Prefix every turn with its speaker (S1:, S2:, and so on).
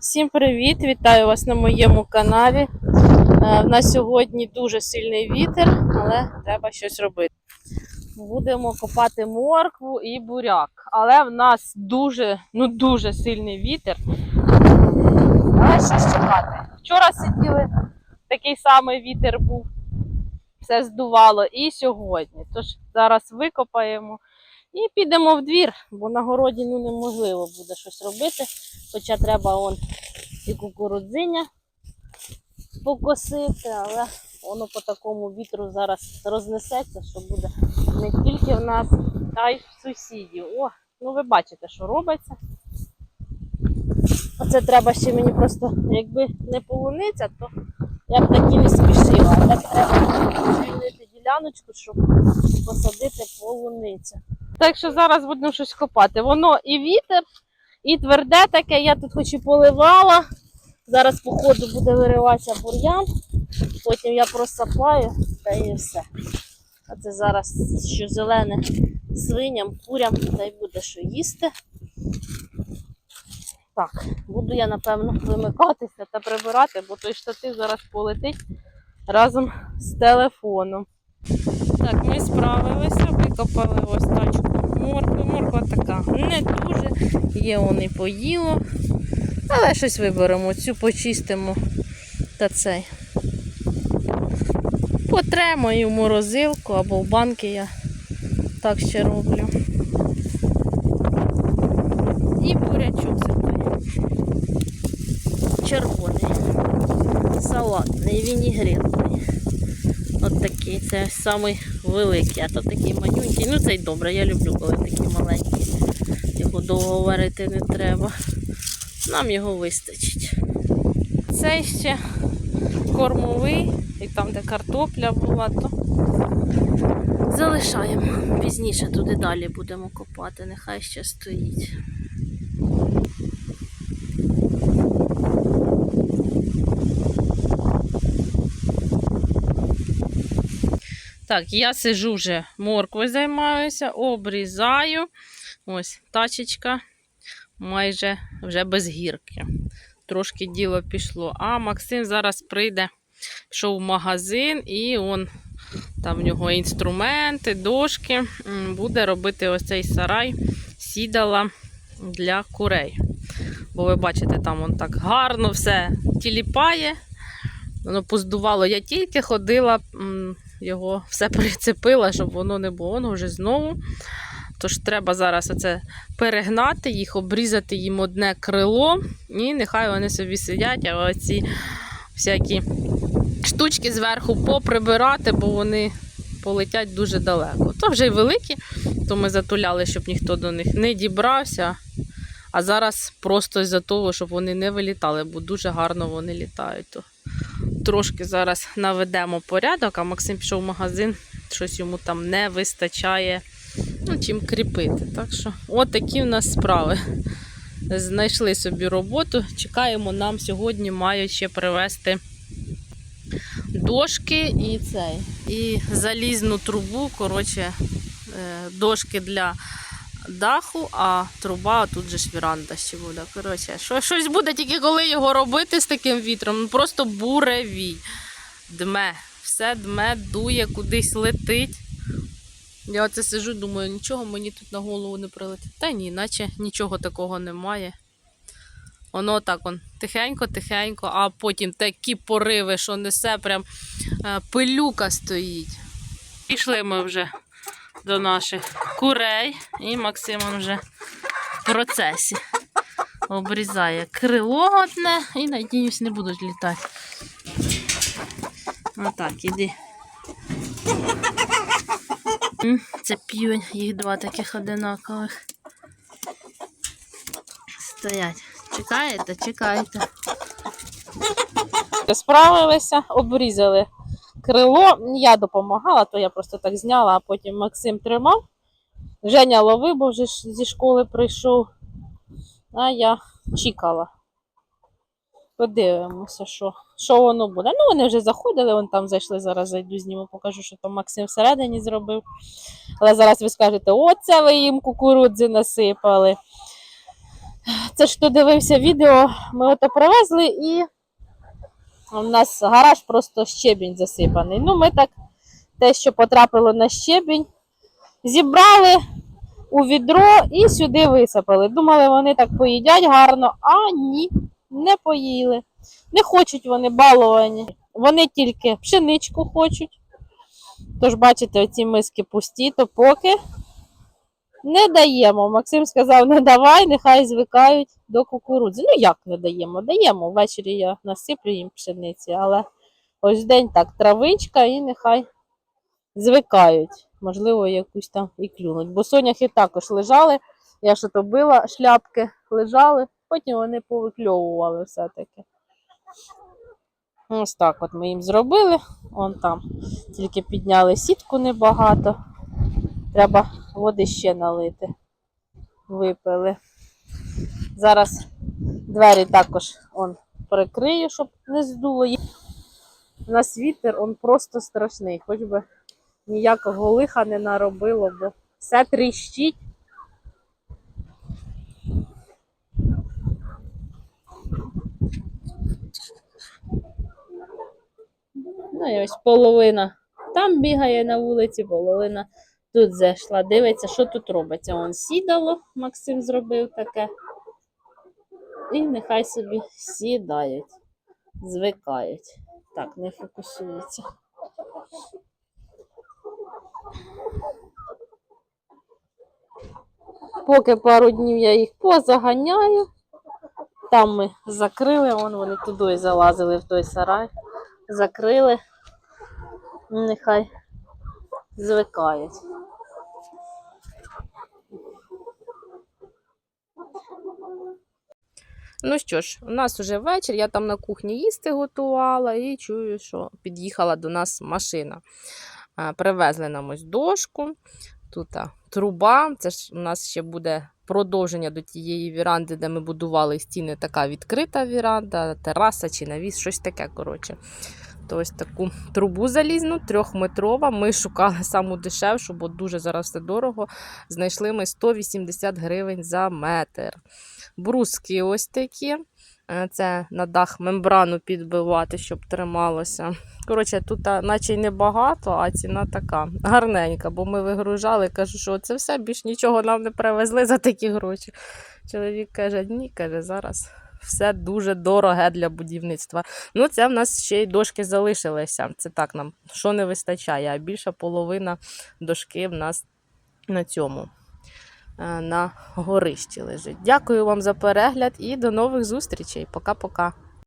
S1: Всім привіт! Вітаю вас на моєму каналі. Е, В нас сьогодні дуже сильний вітер, але треба щось робити. Будемо копати моркву і буряк. Але в нас дуже, ну дуже сильний вітер. Але що чекати? Вчора сиділи, такий самий вітер був, все здувало і сьогодні. Tож зараз викопаємо і підемо в двір, бо на городі ну, неможливо буде щось робити. Хоча треба он і кукурудзиня покосити, але воно по такому вітру зараз рознесеться, що буде не тільки в нас, а й в сусідів. О, ну ви бачите, що робиться. Оце треба ще мені просто, якби не полуниця, то я б так і не спішила. Так треба звільнити діляночку, щоб посадити полуницю. Так що зараз будемо щось копати. Воно і вітер, і тверде таке, я тут хоч і поливала. Зараз, по ходу, буде вириватися бур'ян, потім я просапаю та і все. А це зараз що зелене свиням, курям, та й буде що їсти. Так, буду я, напевно, вимикатися та прибирати, бо той штатив зараз полетить разом з телефоном. Так, ми справилися, викопали ось тачку моркви. Морква така не дуже. Є вони поїло. Але щось виберемо. Цю почистимо та цей. Потремо і в морозилку або в банки я так ще роблю. І бурячок це. Червоний. Салатний, вінігретний. Такий, це самий великий, а то такий манюнький. Ну цей добре, я люблю, коли такі маленькі. Його довго варити не треба. Нам його вистачить. Це ще кормовий, і там, де картопля була, то залишаємо. Пізніше туди далі будемо копати, нехай ще стоїть. Так, я сижу вже морквою займаюся, обрізаю. Ось тачечка майже вже без гірки. Трошки діло пішло. А Максим зараз прийде, пішов в магазин, і он там в нього інструменти, дошки. Буде робити ось цей сарай сідала для курей. Бо ви бачите, там он так гарно все тіліпає. Воно поздувало. Я тільки ходила, його все прицепила, щоб воно не було. Воно вже знову. Тож треба зараз оце перегнати їх, обрізати їм одне крило, і нехай вони собі сидять, а оці всякі штучки зверху поприбирати, бо вони полетять дуже далеко. То вже й великі, то ми затуляли, щоб ніхто до них не дібрався. А зараз просто з-за того, щоб вони не вилітали, бо дуже гарно вони літають. Трошки зараз наведемо порядок, а Максим пішов в магазин, щось йому там не вистачає ну, чим кріпити. Так що, от такі в нас справи. Знайшли собі роботу. Чекаємо, нам сьогодні мають ще привезти дошки і цей. І залізну трубу. Коротше, е, дошки для даху, а труба тут же ж віранда ще буде. Коротше, що- щось буде тільки коли його робити з таким вітром. Ну просто буревій. Дме. Все дме, дує, кудись летить. Я оце сижу, думаю, нічого мені тут на голову не прилетить. Та ні, наче нічого такого немає. Воно так он тихенько-тихенько, а потім такі пориви, що несе прям е, пилюка стоїть. Пішли ми вже до наших курей, і Максим вже в процесі. Обрізає крило одне і надіюсь, не будуть літати. Отак, іди. Це півень, їх два таких одинакових. Стоять. Чекаєте, чекайте. Справилися, обрізали крило. Я допомагала, то я просто так зняла, а потім Максим тримав. Женя ловив, бо вже зі школи прийшов. А я чекала. Подивимося, що, що воно буде. Ну, вони вже заходили, вон там зайшли, зараз зайду зніму, покажу, що там Максим всередині зробив. Але зараз ви скажете, оце ви їм кукурудзи насипали. Це ж хто дивився відео, ми ото привезли і у нас гараж просто щебінь засипаний. Ну, ми так те, що потрапило на щебінь, зібрали у відро і сюди висипали. Думали, вони так поїдять гарно, а ні, не поїли. Не хочуть вони баловані. Вони тільки пшеничку хочуть. Тож, бачите, оці миски пусті, то поки не даємо. Максим сказав, не давай, нехай звикають до кукурудзи. Ну як не даємо? Даємо. Ввечері я насиплю їм пшениці, але ось день так травичка і нехай звикають. Можливо, якусь там і клюнуть. Бо соняхи також лежали. Я що то била шляпки, лежали, потім вони повикльовували все-таки. Ось так от ми їм зробили. Вон там тільки підняли сітку небагато. Треба води ще налити. Випили. Зараз двері також он прикрию, щоб не здуло. У нас вітер, он просто страшний. Хоч би ніякого лиха не наробило, бо все тріщить. Ну і ось половина там бігає на вулиці, половина тут зайшла. Дивиться, що тут робиться. Он сідало, Максим зробив таке. І нехай собі сідають, звикають. Так, не фокусується. Поки пару днів я їх позаганяю. Там ми закрили, вон вони туди залазили в той сарай. Закрили. Нехай звикають. Ну що ж, у нас уже вечір, я там на кухні їсти готувала і чую, що під'їхала до нас машина. Привезли нам ось дошку, тут труба. Це ж у нас ще буде продовження до тієї віранди, де ми будували стіни, така відкрита віранда, тераса чи навіс, щось таке. коротше. То ось таку трубу залізну, трьохметрова. Ми шукали саму дешевшу, бо дуже зараз все дорого. Знайшли ми 180 гривень за метр. Бруски ось такі. Е, Це на дах мембрану підбивати, щоб трималося. Коротше, тут наче й небагато, а ціна така гарненька, бо ми вигружали, кажу, що це все більш нічого нам не привезли за такі гроші. Чоловік каже, ні, каже, зараз все дуже дороге для будівництва. Ну, це в нас ще й дошки залишилися. Це так нам що не вистачає, а більша половина дошки в нас на цьому. е, На горищі лежить. Дякую вам за перегляд і до нових зустрічей. Пока-пока.